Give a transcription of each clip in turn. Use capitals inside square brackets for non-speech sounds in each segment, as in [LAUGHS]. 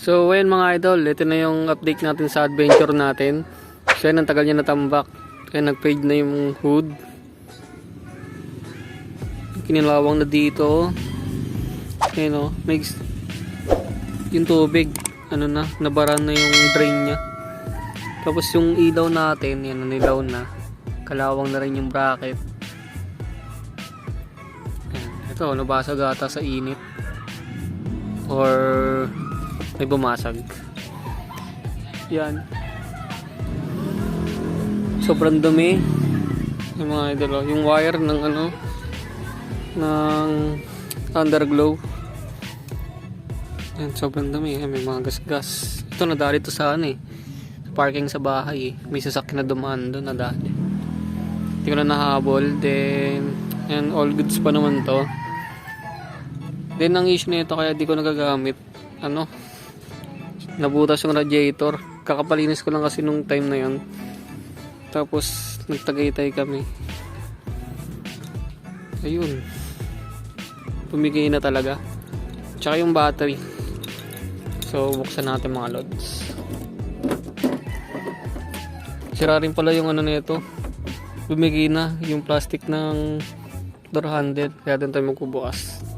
So, ayun mga idol, ito na yung update natin sa adventure natin. So, ayun, ang tagal niya natambak. Kaya nag-fade na yung hood. Kinilawang na dito. Ayun o, may yung tubig, ano na, nabaran na yung drain niya. Tapos yung ilaw natin, yan, nanilaw na. Kalawang na rin yung bracket. Ayan, ito, nabasag ata sa init. Or may bumasag. Yan. Sobrang dumi. Yung mga idol, oh. yung wire ng ano ng underglow. Yan, sobrang dumi. Yan, may mga gas-gas. Ito nadali to sa ano eh. Parking sa bahay eh. May sasakyan na dumaan doon nadali. Hindi ko na nahabol. Then, yan, all goods pa naman to. Then, ang issue nito kaya di ko nagagamit. Ano, nabutas yung radiator kakapalinis ko lang kasi nung time na yon tapos nagtagaytay kami. Ayun. Pumigay na talaga. Tsaka yung battery. So buksan natin mga lods. Sira rin pala yung ano nito. Bumigay na yung plastic ng door handle. Kaya din tayo magbubukas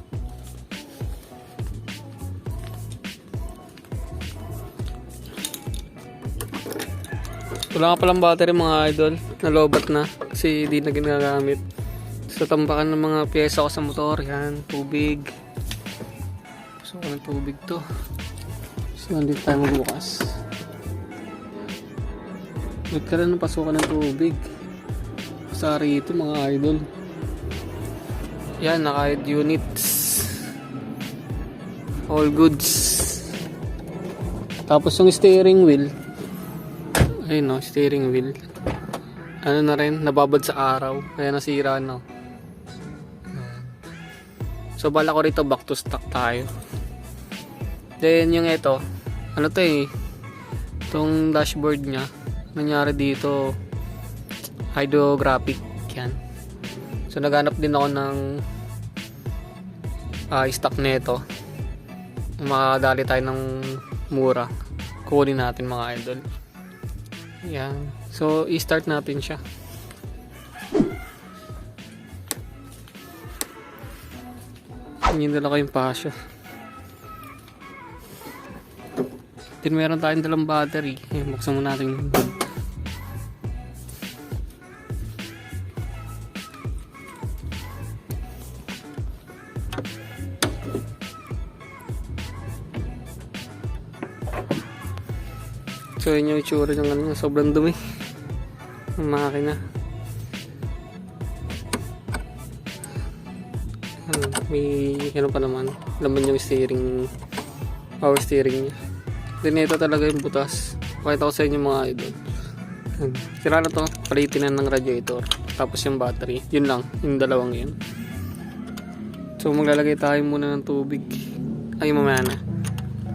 Wala nga palang battery mga idol. Nalobat na kasi di na ginagamit. Sa tambakan ng mga pyesa ko sa motor. Yan, tubig. So, ng tubig to. So, nandito tayo magbukas. Wait ka rin ng pasukan ng tubig. Sa rito mga idol. Yan, naka units. All goods. Tapos yung steering wheel, ayun no, steering wheel. Ano na rin, nababad sa araw. Kaya nasira no. So bala ko rito back to stock tayo. Then yung ito, ano to eh, itong dashboard niya, nangyari dito, hydrographic yan. So naghanap din ako ng ah, stock nito. Makadali tayo ng mura. Kukunin natin mga idol. Yan. So, i-start natin siya. Hindi dala ko yung pasyo. Then meron tayong dalang battery. Ayan, buksan mo natin yung So yun yung itsura ng ano, sobrang dumi. Ang makina. Ano, may ano pa naman, laman yung steering, power steering niya. Then ito talaga yung butas. Pakita ko sa inyo mga idol. Sira na to, palitin ng radiator. Tapos yung battery, yun lang, yung dalawang yun. So maglalagay tayo muna ng tubig. Ay mamaya na.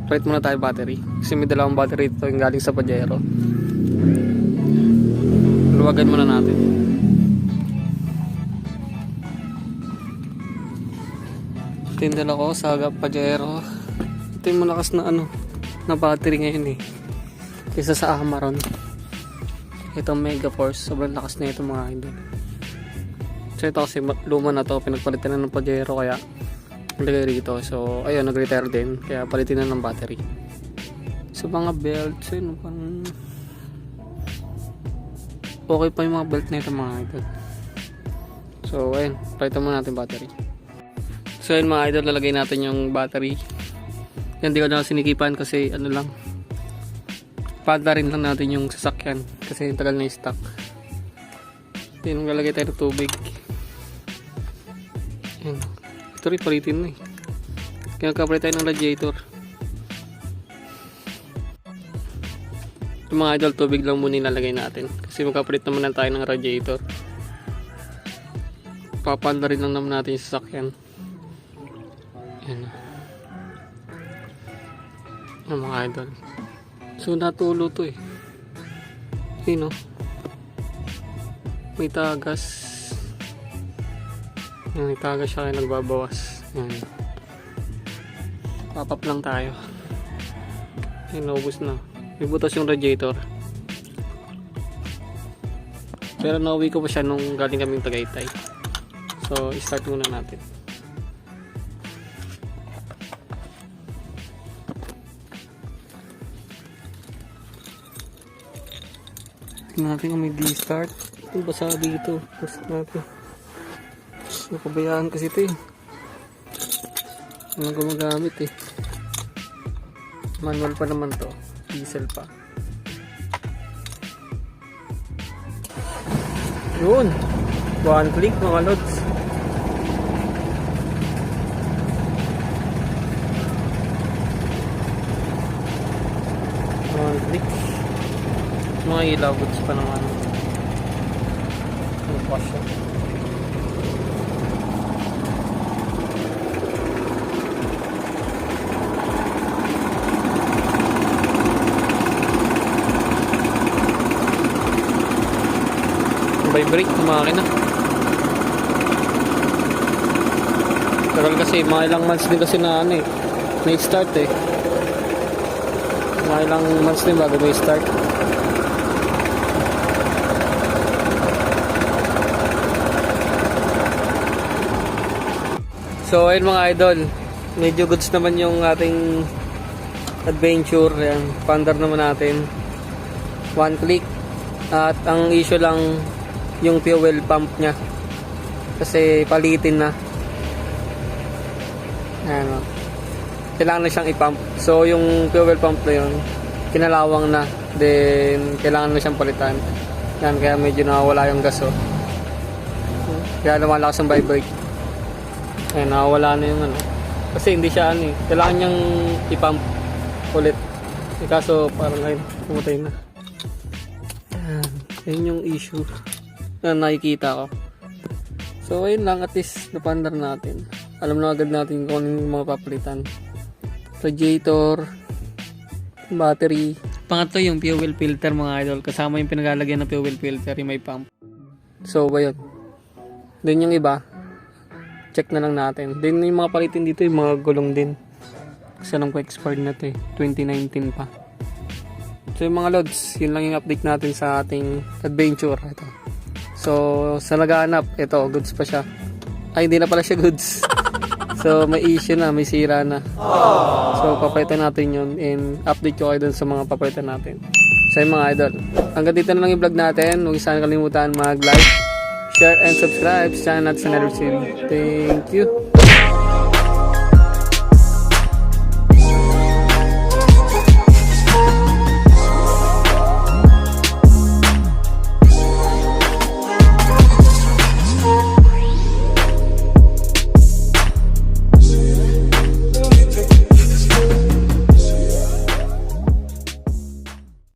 Palit muna tayo battery. Kasi may dalawang battery ito yung galing sa Pajero. Luwagan muna natin. Ito yung dala ko sa Pajero. Ito yung malakas na ano, na battery ngayon eh. Kaysa sa Amaron. Ito Mega Force. Sobrang lakas na ito mga idol. So ito kasi luma na to. Pinagpalitan na ng Pajero kaya nilagay rito. So, ayun, nag-retire din. Kaya palitin na ng battery. So, mga belts, ayun, parang... Okay pa yung mga belt na ito mga idol. So, ayun, palitan muna natin battery. So, ayun mga idol, lalagay natin yung battery. Yan, di ko na sinikipan kasi ano lang. Pada rin lang natin yung sasakyan kasi tagal na yung stock. Then, lalagay tayo ng tubig. Yan. Ito rin palitin na eh. Kaya kapalit tayo ng radiator. Yung mga idol, tubig lang muna ilalagay natin. Kasi magkapalit naman na tayo ng radiator. Papanda rin lang naman natin yung sasakyan. Yan. Yung mga idol. So, natulo to eh. Yun oh. May tagas. Yan, may tagas siya kaya nagbabawas. Yan. Papap lang tayo. Ay, naubos na. May butas yung radiator. Pero nauwi ko pa siya nung galing kaming Tagaytay. So, start muna natin. Tingnan natin kung may D-start. Ito basa dito. Basta natin. Napabayaan kasi ito eh. Ano gumagamit eh. Manual pa naman to. Diesel pa. Yun. One click mga lods. One click. Mga ilaw goods pa naman. Ano pa siya? Vibrate yung makina. Tagal kasi, mga ilang months din kasi na ano eh. May start eh. Mga ilang months din bago may start. So ayun mga idol, medyo goods naman yung ating adventure. Yan, pandar naman natin. One click. At ang issue lang yung fuel pump niya. Kasi palitin na. Ayan o. Kailangan na siyang ipump. So yung fuel pump na yun, kinalawang na. Then kailangan na siyang palitan. Yan, kaya medyo nawawala yung gas o. Kaya lumalakas ang vibrate. Ayan, nawawala na yung ano. Kasi hindi siya ano eh. Kailangan niyang ipump ulit. Eh, kaso parang ayun, pumatay na. Yun yung issue na nakikita ko. So ayun lang, at least napandar natin. Alam na agad natin kung ano yung mga papalitan. Radiator, battery. Pangatlo yung fuel filter mga idol. Kasama yung pinagalagyan ng fuel filter, yung may pump. So ba yun? Then yung iba, check na lang natin. Then yung mga palitin dito, yung mga gulong din. Kasi alam ko expired na to eh. 2019 pa. So yung mga lods, yun lang yung update natin sa ating adventure. Ito. So, sa naghahanap, ito, goods pa siya. Ay, hindi na pala siya goods. [LAUGHS] So, may issue na, may sira na. So, papalitan natin yun and update ko kayo dun sa mga papalitan natin. So, yung mga idol. Hanggang dito na lang yung vlog natin. Huwag sana kalimutan mag-like, share, and subscribe sa natin sa City. Thank you.